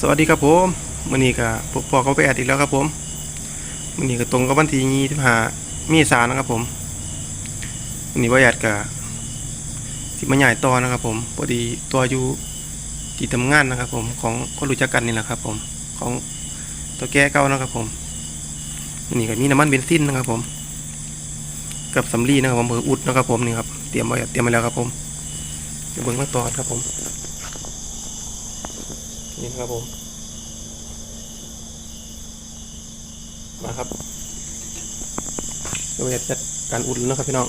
สวัสดีครับผมมื้อนี้ก็พวกพ่อเขาไปแอดอีกแล้วครับผมมื้อนี้ก็ตรงกับวันที่25เมษายนนะครับผมมื้อนี้บ่แอดก็สิมาใหญ่ต่อนะครับผมพอดีตัวอยู่ที่ทำงานนะครับผมของคนรู้จักกันนี่แหละครับผมของตัวแก่เก่านะครับผมมื้อนี้ก็มีน้ำมันเบนซินนะครับผม กับสำลีนะครับผมเบอร์อุดนะครับผมนี่ครับเตรียมไว้เตรียมไว้แล้วครับผมเดี๋ยวเบิ่งมาต่อครับผม นี่ครับผม มาครับเวจะจัดการอุ่นแล้วนะครับพี่น้อง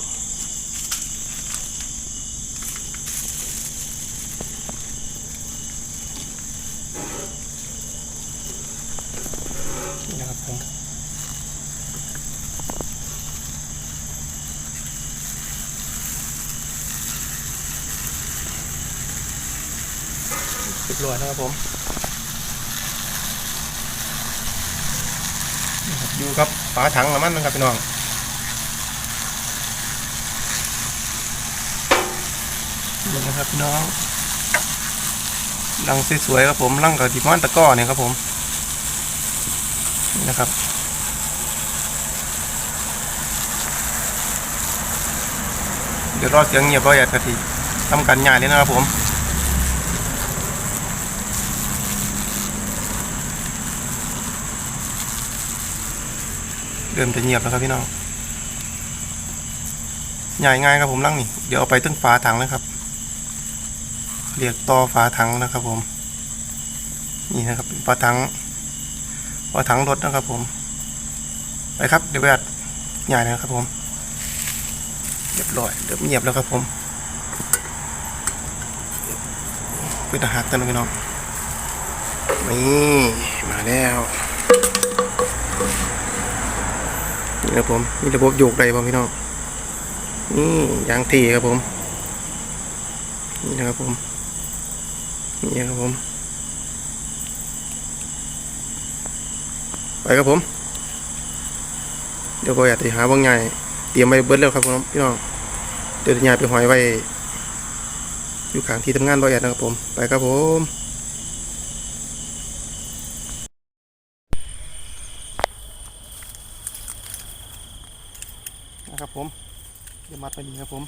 นี่นะครับผมเรียบร้อยนะครับผม อยู่กับฝาถังน้ำมันนะครับพี่น้องนี่นะครับพี่น้องรังสวยๆครับผมรังกับดิมอนตะก้อเนี่ยครับผมนะครับเดี๋ยวรอเสียงเงียบรอแอดกะทิทำกันใหญ่เลยนะครับผม เริ่มจะเงียบแล้วครับพี่น้องใหญ่ง่ายครับผมลังนี่เดี๋ยวเอาไปตึ้งฝาถังเลยครับเรียกต่อฝาถังนะครับ ผม นี่นะครับฝาถังฝาถังรถนะครับ ผม ไปครับเดี๋ยวไปอัดใหญ่นะครับ ผมเรียบร้อยเริ่มเงียบแล้วครับผมเป็นทหารกันนะพี่น้องนี่มาแล้ว นี่ครับผมมีระบบโยกได้ป่ะพี่น้องนี่ยางทีครับผม นี่นะครับผม นี่ครับผม ไปครับผม เดี๋ยวก็อยากจะหาบางใหญ่เตรียมไว้เบิร์ดแล้วครับผมพี่น้อง เดี๋ยวจะย้ายไปหอยไว้ อยู่ขางที่ทำงานบ่อยนะครับผม ไปครับผม นะครับผมเดี๋ยวมัดไปนี่ครับผม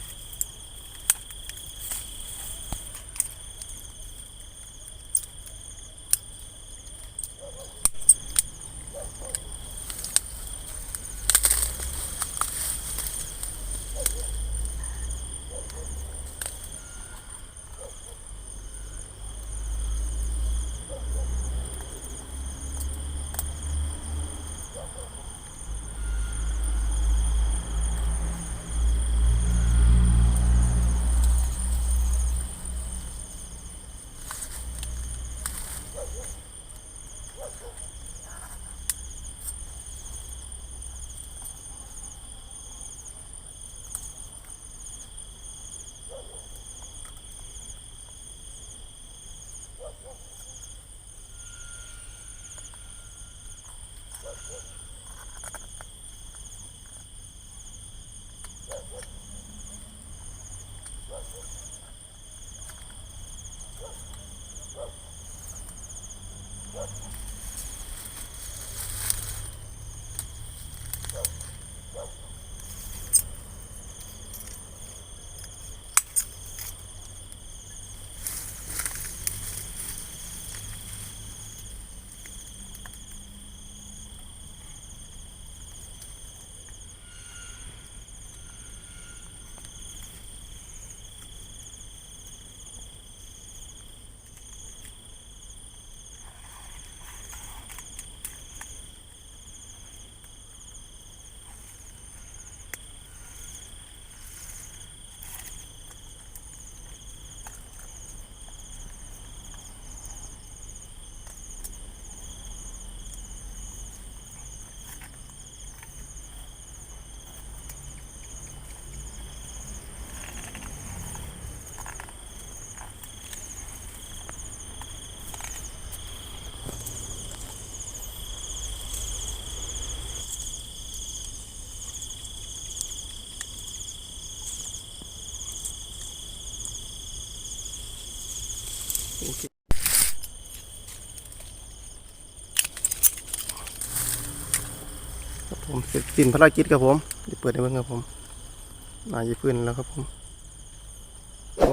ครับผมเสร็จสิ้นภารกิจครับผมเดี๋ยวเปิดให้เบิ่งครับผมนายพื้นแล้วครับผมโอ้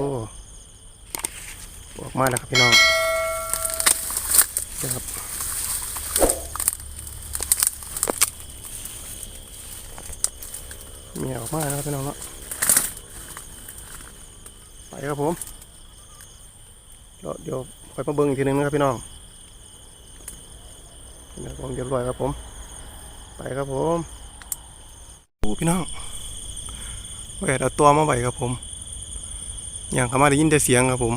ออกมาแล้วครับพี่น้องนะครับเมียออกมาแนะครับพี่น้องเนาะไปครับผม เดี๋ยวเดี๋ยวคอยมาเบิ่งอีกทีหนึงนะครับพี่น้องนี่นะครับผมเรียบร้อยครับผม ไปครับผมโอ้พี่น้องแหวนเอาตัวมาไหวครับผม อย่างขามาได้ยินแต่เสียงครับผม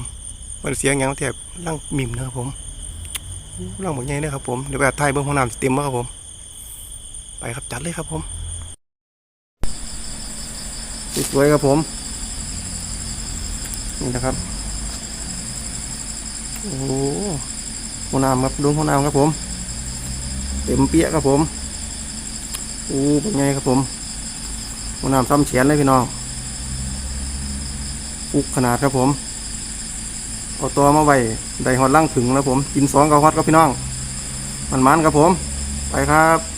มันเสียงอย่างแทบร่างมิมนะครับผมร่างหมดใหญ่เลยครับผม เดี๋ยวไปอัดท้ายเบื้งห้องน้ำเต็มแล้วครับผม ไปครับจัดเลยครับผม สวยครับผม นี่นะครับ โอ้โหห้องน้ำครับดูห้องน้ำครับผม เต็มเปี้ยครับผมโอ้เป็นไงครับผมห้องน้ำซ้ำเฉียนเลยพี่น้องปุกขนาดครับผมเอาตัวมาไว้ได้หอดล่างถึงแล้วผมกินสองกับฮอดครับพี่น้องมันมันครับผม ไปครับ